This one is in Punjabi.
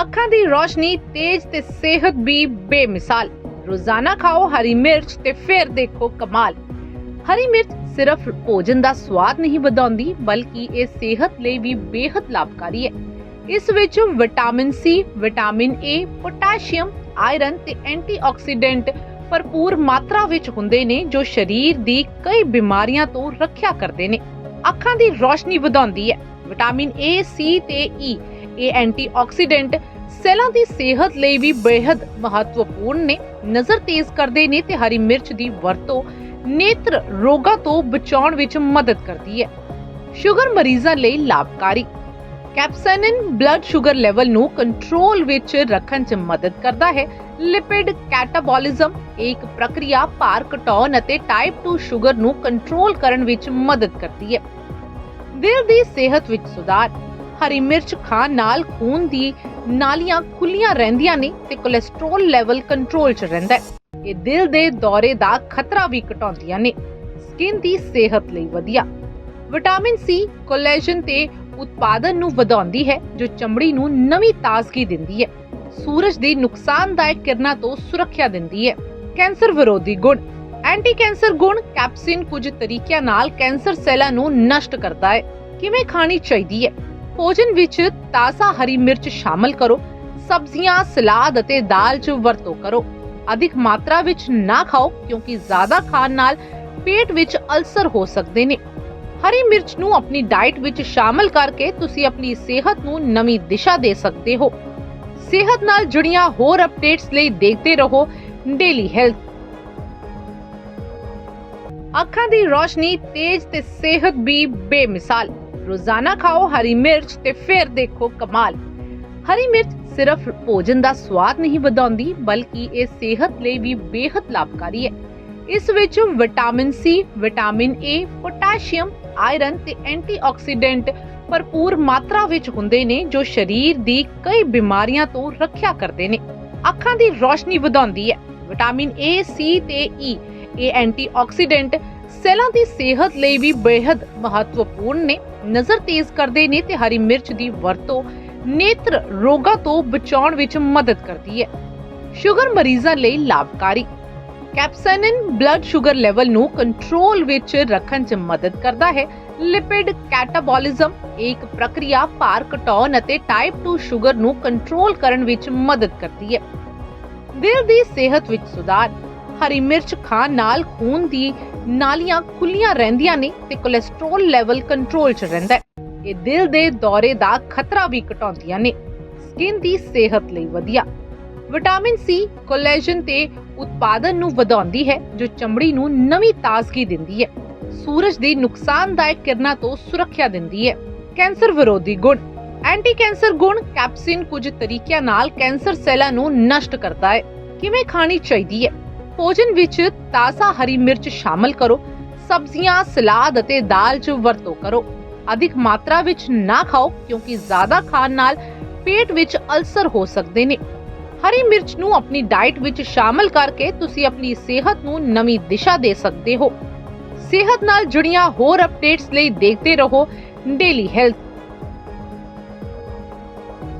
ਅੱਖਾਂ ਦੀ ਰੋਸ਼ਨੀ ਤੇਜ਼ ਤੇ ਸਿਹਤ ਵੀ ਬੇਮਿਸਾਲ। ਰੋਜ਼ਾਨਾ ਖਾਓ ਹਰੀ ਮਿਰਚ ਤੇ ਫਿਰ ਦੇਖੋ ਕਮਾਲ। ਹਰੀ ਮਿਰਚ ਸਿਰਫ ਭੋਜਨ ਦਾ ਸਵਾਦ ਨਹੀਂ ਵਧਾਉਂਦੀ, ਬਲਕਿ ਇਹ ਸਿਹਤ ਲਈ ਵੀ ਬੇहद ਲਾਭਕਾਰੀ ਹੈ। ਇਸ ਵਿੱਚ vitamin C vitamin A potassium, iron ਤੇ ਐਂਟੀਆਕਸੀਡੈਂਟ ਭਰਪੂਰ ਮਾਤਰਾ ਵਿੱਚ ਹੁੰਦੇ ਨੇ, ਜੋ ਸਰੀਰ ਦੀ ਕਈ ਬਿਮਾਰੀਆਂ ਤੋਂ ਰੱਖਿਆ ਕਰਦੇ ਨੇ। ਅੱਖਾਂ ਦੀ ਰੋਸ਼ਨੀ ਵਧਾਉਂਦੀ ਹੈ। ਵਿਟਾਮਿਨ ਏ ਸੀ ਤੇ ਈ ਇਹ ਐਂਟੀਆਕਸੀਡੈਂਟ ਸੈੱਲਾਂ ਦੀ ਸਿਹਤ ਲਈ ਵੀ ਬੇहद ਮਹੱਤਵਪੂਰਨ ਨੇ। ਨਜ਼ਰ ਤੇਜ਼ ਕਰਦੇ ਨੇ ਤੇ ਹਰੀ ਮਿਰਚ ਦੀ ਵਰਤੋਂ ਨੇਤਰ ਰੋਗਾਂ ਤੋਂ ਬਚਾਉਣ ਵਿੱਚ ਮਦਦ ਕਰਦੀ ਹੈ। ਸ਼ੂਗਰ ਮਰੀਜ਼ਾਂ ਲਈ ਲਾਭਕਾਰੀ। ਕੈਪਸਾਈਨ ਬਲੱਡ ਸ਼ੂਗਰ ਲੈਵਲ ਨੂੰ ਕੰਟਰੋਲ ਵਿੱਚ ਰੱਖਣ 'ਚ ਮਦਦ ਕਰਦਾ ਹੈ। ਲਿਪਿਡ ਕੈਟਾਬੋਲਿਜ਼ਮ ਇੱਕ ਪ੍ਰਕਿਰਿਆ ਭਾਰ ਘਟਾਉਣ ਅਤੇ ਟਾਈਪ 2 ਸ਼ੂਗਰ ਨੂੰ ਕੰਟਰੋਲ ਕਰਨ ਵਿੱਚ ਮਦਦ ਕਰਦੀ ਹੈ। ਦਿਲ ਦੀ ਸਿਹਤ ਵਿੱਚ ਸੁਧਾਰ। ਹਰੀ ਮਿਰਚ ਖਾਣ ਨਾਲ ਖੂਨ ਦੀ ਨਾਲੀਆਂ ਖੁੱਲੀਆਂ ਰਹਿੰਦੀਆਂ ਨੇ ਤੇ ਕੋਲੇਸਟ੍ਰੋਲ ਲੈਵਲ ਕੰਟਰੋਲ 'ਚ ਰਹਿੰਦਾ ਹੈ। ਇਹ ਦਿਲ ਦੇ ਦੌਰੇ ਦਾ ਖਤਰਾ ਵੀ ਘਟਾਉਂਦੀਆਂ ਨੇ। ਸਕਿਨ ਦੀ ਸਿਹਤ ਲਈ ਵਧੀਆ। ਵਿਟਾਮਿਨ ਸੀ ਕੋਲੇਜਨ ਤੇ ਉਤਪਾਦਨ ਨੂੰ ਵਧਾਉਂਦੀ ਹੈ, ਜੋ ਚਮੜੀ ਨੂੰ ਨਵੀਂ ਤਾਜ਼ਗੀ ਦਿੰਦੀ ਹੈ। ਸੂਰਜ ਦੀ ਨੁਕਸਾਨਦਾਇਕ ਕਿਰਨਾਂ ਤੋਂ ਸੁਰੱਖਿਆ ਦਿੰਦੀ ਹੈ। ਕੈਂਸਰ ਵਿਰੋਧੀ ਗੁਣ। ਐਂਟੀ ਕੈਂਸਰ ਗੁਣ ਕੈਪਸਿਨ ਕੁਝ ਤਰੀਕਿਆਂ ਨਾਲ ਕੈਂਸਰ ਸੈੱਲਾਂ ਨੂੰ ਨਸ਼ਟ ਕਰਦਾ ਹੈ। ਕਿਵੇਂ ਖਾਣੀ ਚਾਹੀਦੀ ਹੈ? ਭੋਜਨ ਵਿੱਚ ਤਾਜ਼ਾ ਹਰੀ ਮਿਰਚ ਸ਼ਾਮਲ ਕਰੋ, ਸਬਜ਼ੀਆਂ, ਸਲਾਦ ਅਤੇ ਦਾਲ 'ਚ ਵਰਤੋਂ ਕਰੋ। ਅਧਿਕ ਮਾਤਰਾ ਵਿੱਚ ਨਾ ਖਾਓ, ਕਿਉਂਕਿ ਜ਼ਿਆਦਾ ਖਾਣ ਨਾਲ ਪੇਟ ਵਿੱਚ ਅਲਸਰ ਹੋ ਸਕਦੇ ਨੇ। ਹਰੀ ਮਿਰਚ ਨੂੰ ਆਪਣੀ ਡਾਈਟ ਵਿੱਚ ਸ਼ਾਮਲ ਕਰਕੇ ਤੁਸੀਂ ਆਪਣੀ ਸਿਹਤ ਨੂੰ ਨਵੀਂ ਦਿਸ਼ਾ ਦੇ ਸਕਦੇ ਹੋ। ਸਿਹਤ ਨਾਲ ਜੁੜੀਆਂ ਹੋਰ ਅਪਡੇਟਸ ਲਈ ਦੇਖਦੇ ਰਹੋ ਡੇਲੀ ਹੈਲਥ। ਅੱਖਾਂ ਦੀ ਰੋਸ਼ਨੀ ਤੇਜ਼ ਤੇ ਸਿਹਤ ਵੀ ਬੇਮਿਸਾਲ। ਰੋਜ਼ਾਨਾ ਖਾਓ ਹਰੀ ਮਿਰਚ ਤੇ ਫਿਰ ਦੇਖੋ ਕਮਾਲ। ਹਰੀ ਮਿਰਚ ਸਿਰਫ ਭੋਜਨ ਦਾ ਸਵਾਦ ਨਹੀਂ ਵਧਾਉਂਦੀ, ਬਲਕਿ ਇਹ ਸਿਹਤ ਲਈ ਵੀ ਬੇहद ਲਾਭਕਾਰੀ ਹੈ। ਇਸ ਵਿੱਚ vitamin C, vitamin A potassium, iron ਤੇ ਐਂਟੀਆਕਸੀਡੈਂਟ ਭਰਪੂਰ ਮਾਤਰਾ ਵਿੱਚ ਹੁੰਦੇ ਨੇ, ਜੋ ਸਰੀਰ ਦੀ ਕਈ ਬਿਮਾਰੀਆਂ ਤੋਂ ਰੱਖਿਆ ਕਰਦੇ ਨੇ। ਅੱਖਾਂ ਦੀ ਰੋਸ਼ਨੀ ਵਧਾਉਂਦੀ ਹੈ। ਵਿਟਾਮਿਨ ਏ ਸੀ ਤੇ ਈ ਇਹ ਐਂਟੀਆਕਸੀਡੈਂਟ ਸੈਲਾਂ ਦੀ ਸਿਹਤ ਲਈ ਵੀ ਬੇहद ਮਹੱਤਵਪੂਰਨ ਨੇ। ਨਜ਼ਰ ਤੇਜ਼ ਕਰਦੇ ਨੇ ਤੇ ਹਰੀ ਮਿਰਚ ਦੀ ਵਰਤੋਂ ਨੇਤਰ ਰੋਗਾਂ ਤੋਂ ਬਚਾਉਣ ਵਿੱਚ ਮਦਦ ਕਰਦੀ ਹੈ। ਸ਼ੂਗਰ ਮਰੀਜ਼ਾਂ ਲਈ ਲਾਭਕਾਰੀ। ਕੈਪਸਾਈਨ ਬਲੱਡ ਸ਼ੂਗਰ ਲੈਵਲ ਨੂੰ ਕੰਟਰੋਲ ਵਿੱਚ ਰੱਖਣ 'ਚ ਮਦਦ ਕਰਦਾ ਹੈ। ਲਿਪਿਡ ਕੈਟਾਬੋਲਿਜ਼ਮ, ਇੱਕ ਪ੍ਰਕਿਰਿਆ ਭਾਰ ਘਟਾਉਣ ਅਤੇ ਟਾਈਪ 2 ਸ਼ੂਗਰ ਨੂੰ ਕੰਟਰੋਲ ਕਰਨ ਵਿੱਚ ਮਦਦ ਕਰਦੀ ਹੈ। ਦਿਲ ਦੀ ਸਿਹਤ ਵਿੱਚ ਸੁਧਾਰ। ਹਰੀ ਮਿਰਚ ਖਾਣ ਨਾਲ ਖੂਨ ਦੀ ਨਾਲੀਆਂ ਖੁੱਲੀਆਂ ਰਹਿੰਦੀਆਂ ਨੇ ਤੇ ਕੋਲੇਸਟ੍ਰੋਲ ਲੈਵਲ ਕੰਟਰੋਲ 'ਚ ਰਹਿੰਦਾ ਹੈ। ਇਹ ਦਿਲ ਦੇ ਦੌਰੇ ਦਾ ਖਤਰਾ ਵੀ ਘਟਾਉਂਦੀਆਂ ਨੇ। ਸਕਿਨ ਦੀ ਸਿਹਤ ਲਈ ਵਧੀਆ। ਵਿਟਾਮਿਨ ਸੀ ਕੋਲੇਜਨ ਤੇ ਉਤਪਾਦਨ ਨੂੰ ਵਧਾਉਂਦੀ ਹੈ, ਜੋ ਚਮੜੀ ਨੂੰ ਨਵੀਂ ਤਾਜ਼ਗੀ ਦਿੰਦੀ ਹੈ। ਸੂਰਜ ਦੀ ਨੁਕਸਾਨਦਾਇਕ ਕਿਰਨਾਂ ਤੋਂ ਸੁਰੱਖਿਆ ਦਿੰਦੀ ਹੈ। ਕੈਂਸਰ ਵਿਰੋਧੀ ਗੁਣ। ਐਂਟੀ ਕੈਂਸਰ ਗੁਣ ਕੈਪਸਿਨ ਕੁਝ ਤਰੀਕਿਆਂ ਨਾਲ ਕੈਂਸਰ ਸੈੱਲਾਂ ਨੂੰ ਨਸ਼ਟ ਕਰਦਾ ਹੈ। ਕਿਵੇਂ ਖਾਣੀ ਚਾਹੀਦੀ ਹੈ? ਭੋਜਨ ਵਿੱਚ ਤਾਜ਼ਾ ਹਰੀ ਮਿਰਚ ਸ਼ਾਮਲ ਕਰੋ, ਸਬਜ਼ੀਆਂ, ਸਲਾਦ ਅਤੇ ਦਾਲ 'ਚ ਵਰਤੋਂ ਕਰੋ। ਅਧਿਕ ਮਾਤਰਾ ਵਿੱਚ ਨਾ ਖਾਓ, ਕਿਉਂਕਿ ਜ਼ਿਆਦਾ ਖਾਣ ਨਾਲ ਪੇਟ ਵਿੱਚ ਅਲਸਰ ਹੋ ਸਕਦੇ ਨੇ। ਹਰੀ ਮਿਰਚ ਨੂੰ ਆਪਣੀ ਡਾਈਟ ਵਿੱਚ ਸ਼ਾਮਲ ਕਰਕੇ ਤੁਸੀਂ ਆਪਣੀ ਸਿਹਤ ਨੂੰ ਨਵੀਂ ਦਿਸ਼ਾ ਦੇ ਸਕਦੇ ਹੋ। ਸਿਹਤ ਨਾਲ ਜੁੜੀਆਂ ਹੋਰ ਅਪਡੇਟਸ ਲਈ ਦੇਖਦੇ ਰਹੋ ਡੇਲੀ ਹੈਲਥ